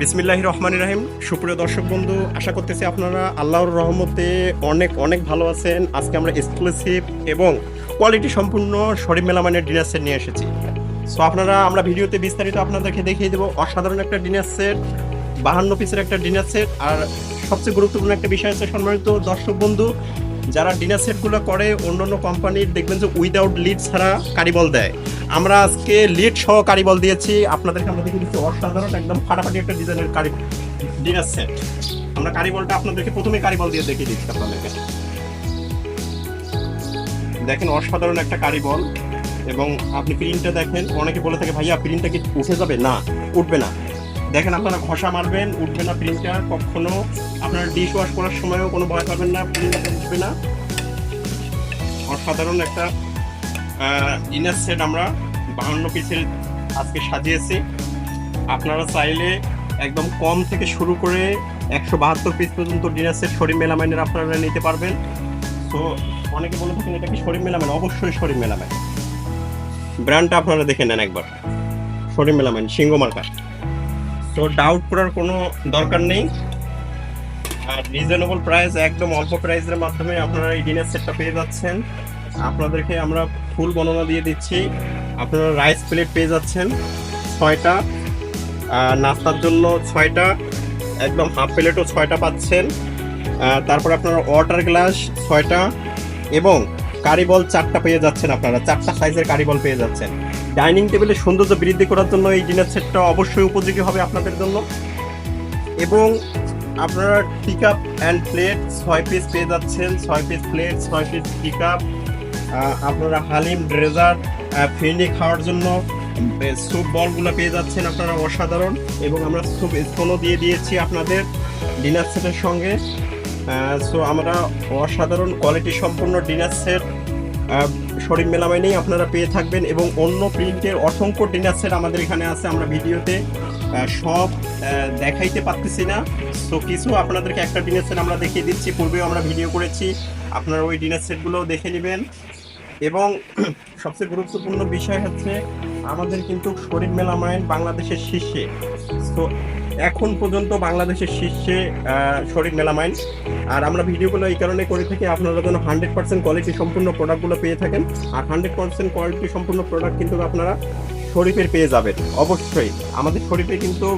বিসমিল্লাহ রহমান রাহিম। সুপ্রিয় দর্শক বন্ধু, আশা করতেছি আপনারা আল্লাহর রহমতে অনেক অনেক ভালো আছেন। আজকে আমরা এক্সক্লুসিভ এবং কোয়ালিটি সম্পূর্ণ শরীফ মেলামানের ডিনার সেট নিয়ে এসেছি। সো আপনারা, আমরা ভিডিওতে বিস্তারিত আপনাদেরকে দেখিয়ে দেবো। অসাধারণ একটা ডিনার সেট বাহান্ন পিসের একটা ডিনার সেট আর সবচেয়ে গুরুত্বপূর্ণ একটা বিষয় হচ্ছে সম্মানিত দর্শক বন্ধু যারা ডিনার সেটগুলো করে অন্য অন্য কোম্পানির দেখবেন যে উইদাউট লিড ছাড়া কারিবল দেয়। আমরা আজকে লিড সহ কারিবল দিয়েছি। আপনাদেরকে আমরা দেখে দিচ্ছি অসাধারণ একদম ফাটাফাটি একটা ডিজাইনের কারি ডিনার সেট আমরা কারিবলটা আপনাদেরকে প্রথমে কারিবল দিয়ে দেখিয়ে দিচ্ছি আপনাদেরকে। দেখেন অসাধারণ একটা কারিবল এবং আপনি প্রিন্টটা দেখেন, অনেকে বলে থাকে, ভাইয়া প্রিন্টটা কি উঠে যাবে? না, উঠবে না। দেখেন আপনারা ঘষা মারবেন, উঠবে না প্রিন্টটা কখনো আপনারা ডিশ ওয়াশ করার সময়ও কোনো ভয় পাবেন না প্রিন্টটা উঠবে না। অসাধারণ একটা ডিনার সেট আমরা বাহান্ন পিসের আজকে সাজিয়েছি। আপনারা চাইলে একদম কম থেকে শুরু করে একশো বাহাত্তর পিস পর্যন্ত ডিনার সেট শরীর মেলামাইনের আপনারা নিতে পারবেন। তো অনেকে বলে থাকেন, এটা কি শরীর মেলামেন অবশ্যই শরীর মেলামেন ব্র্যান্ডটা আপনারা দেখে নেন একবার। শরীর মেলামেন সিংহ মার্কা। তো ডাউট করার কোনো দরকার নেই। আর রিজনেবল প্রাইস একদম অল্প প্রাইসের মাধ্যমে আপনারা এই ডিনার সেটটা পেয়ে যাচ্ছেন। আপনাদেরকে আমরা ফুল বর্ণনা দিয়ে দিচ্ছি। আপনারা রাইস প্লেট পেয়ে যাচ্ছেন ছয়টা। নাস্তার জন্য ছয়টা, একদম হাফ প্লেটও ছয়টা পাচ্ছেন। তারপর আপনারা ওয়াটার গ্লাস ছয়টা এবং কারিবল চারটা পেয়ে যাচ্ছেন আপনারা। চারটা সাইজের কারিবল পেয়ে যাচ্ছেন। ডাইনিং টেবিলের সৌন্দর্য বৃদ্ধি করার জন্য এই ডিনার সেটটা অবশ্যই উপযোগী হবে আপনাদের জন্য। এবং আপনারা টিক আপ অ্যান্ড প্লেট ছয় পিস পেয়ে যাচ্ছেন। ছয় পিস প্লেট ছয় পিস টিক আপ আপনারা হালিম ড্রেজার ফিরনি খাওয়ার জন্য স্যুপ বলগুলো পেয়ে যাচ্ছেন আপনারা অসাধারণ। এবং আমরা স্যুপ স্পুনও দিয়ে দিয়েছি আপনাদের ডিনার সেটের সঙ্গে। সো আমরা অসাধারণ কোয়ালিটি সম্পূর্ণ ডিনার সেট শরীর মেলামাইনেই আপনারা পেয়ে থাকবেন। এবং অন্য প্রিন্টের অসংখ্য ডিনার সেট আমাদের এখানে আছে, আমরা ভিডিওতে সব দেখাইতে পারতেছি না। তো কিছু আপনাদেরকে একটা ডিনার সেট আমরা দেখিয়ে দিচ্ছি, পূর্বেও আমরা ভিডিও করেছি, আপনারা ওই ডিনার সেটগুলোও দেখে নেবেন। এবং সবচেয়ে গুরুত্বপূর্ণ বিষয় হচ্ছে, আমাদের কিন্তু শরীর মেলামাইন বাংলাদেশের শীর্ষে। তো এখন পর্যন্ত বাংলাদেশের শীর্ষে শরীর মেলামাইন। আর আমরা ভিডিওগুলো এই কারণে করে থাকি, আপনারা যেন হান্ড্রেড পার্সেন্ট কোয়ালিটি সম্পূর্ণ প্রোডাক্টগুলো পেয়ে থাকেন। আর হান্ড্রেড পার্সেন্ট কোয়ালিটি সম্পূর্ণ প্রোডাক্ট কিন্তু আপনারা শরীফের পেয়ে যাবেন, অবশ্যই। আমাদের শরীফে কিন্তু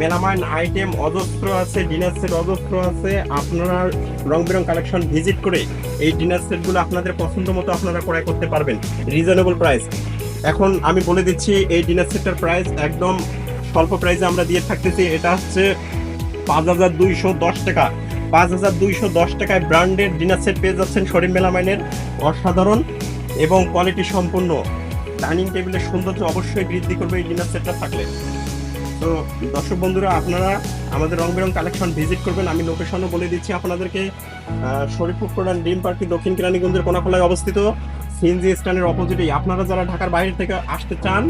মেলামাইন আইটেম অজস্র আছে, ডিনার সেট অজস্র আছে। আপনারা রং বেরং কালেকশন ভিজিট করে এই ডিনার সেটগুলো আপনাদের পছন্দ মতো আপনারা ক্রয় করতে পারবেন, রিজনেবল প্রাইস। এখন আমি বলে দিচ্ছি, এই ডিনার সেটটার প্রাইস একদম স্বল্প প্রাইসে আমরা দিয়ে থাকতেছি এটা হচ্ছে পাঁচ হাজার দুইশো দশ টাকা। পাঁচ হাজার দুইশো দশ টাকায় ব্র্যান্ডের ডিনার সেট পেয়ে যাচ্ছেন শরীর মেলামাইনের অসাধারণ এবং কোয়ালিটি সম্পূর্ণ ডাইনিং টেবিলের সৌন্দর্য অবশ্যই বৃদ্ধি করবে এই ডিনার সেটটা থাকলে। তো দর্শক বন্ধুরা আপনারা আমাদের রং বেরং কালেকশন ভিজিট করবেন। আমি লোকেশনও বলে দিচ্ছি আপনাদেরকে। আহ, শরীফপুর প্রধান ডিম পার্কটি দক্ষিণ কেরানীগঞ্জের কোনাখোলায় অবস্থিত। সিএনজি স্ট্যান্ডের অপোজিটেই। আপনারা যারা ঢাকার বাইরে থেকে আসতে চান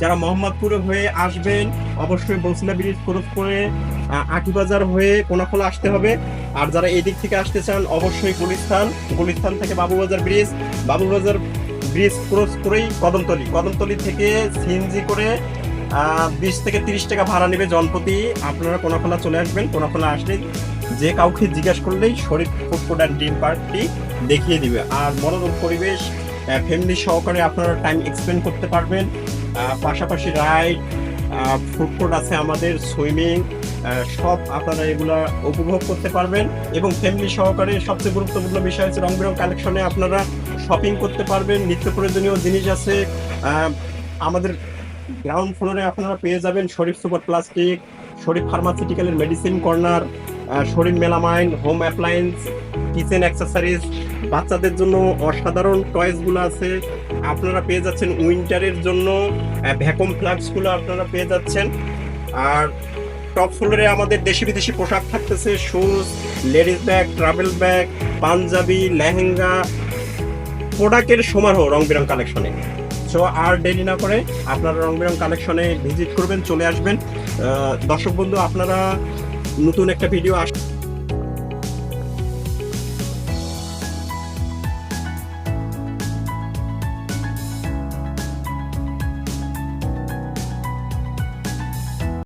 যারা মোহাম্মদপুরে হয়ে আসবেন, অবশ্যই বসিলা ব্রিজ ক্রস করে আটিবাজার হয়ে কোনাখোলা আসতে হবে। আর যারা এদিক থেকে আসতে চান, অবশ্যই গুলিস্তান গুলিস্তান থেকে Babubazar bridge Babubazar bridge cross করেই কদমতলি। কদমতলি থেকে সিএনজি করে বিশ থেকে তিরিশ টাকা ভাড়া নেবে জনপ্রতি। আপনারা কোনাখোলা চলে আসবেন, কোনাখোলা আসলে যে কাউকে জিজ্ঞাসা করলেই শরীফ ফুড কোর্ট অ্যান্ড ডিম পার্কটি দেখিয়ে দিবে। আর মনোরম পরিবেশ ফ্যামিলি সহকারে আপনারা টাইম এক্সপেন্ড করতে পারবেন। পাশাপাশি রাইড ফুড কোর্ট আছে আমাদের, সুইমিং সব আপনারা এগুলা উপভোগ করতে পারবেন এবং ফ্যামিলি সহকারে সবচেয়ে গুরুত্বপূর্ণ বিষয় হচ্ছে রং বেরং কালেকশনে আপনারা শপিং করতে পারবেন, নিত্য প্রয়োজনীয় জিনিস আছে আমাদের গ্রাউন্ড ফ্লোরে আপনারা পেয়ে যাবেন Sharif super plastic, Sharif ফার্মাসিউটিক্যালের medicine corner Sharif melamine home appliance kitchen accessories বাচ্চাদের জন্য অসাধারণ টয়েসগুলো আছে। আপনারা পেয়ে যাচ্ছেন উইন্টারের জন্য ভ্যাকুম ফ্লাক্সগুলো আপনারা পেয়ে যাচ্ছেন। আর টপ ফ্লোরে আমাদের দেশি বিদেশি পোশাক থাকতেছে shoes ladies bag travel bag panjabi, lehenga. প্রোডাক্টের সমারোহ রং বেরং কালেকশনে সো আর দেরি না করে আপনারা রং বেরং কালেকশনে ভিজিট করবেন, চলে আসবেন। দর্শক বন্ধু, আপনারা নতুন একটা ভিডিও আস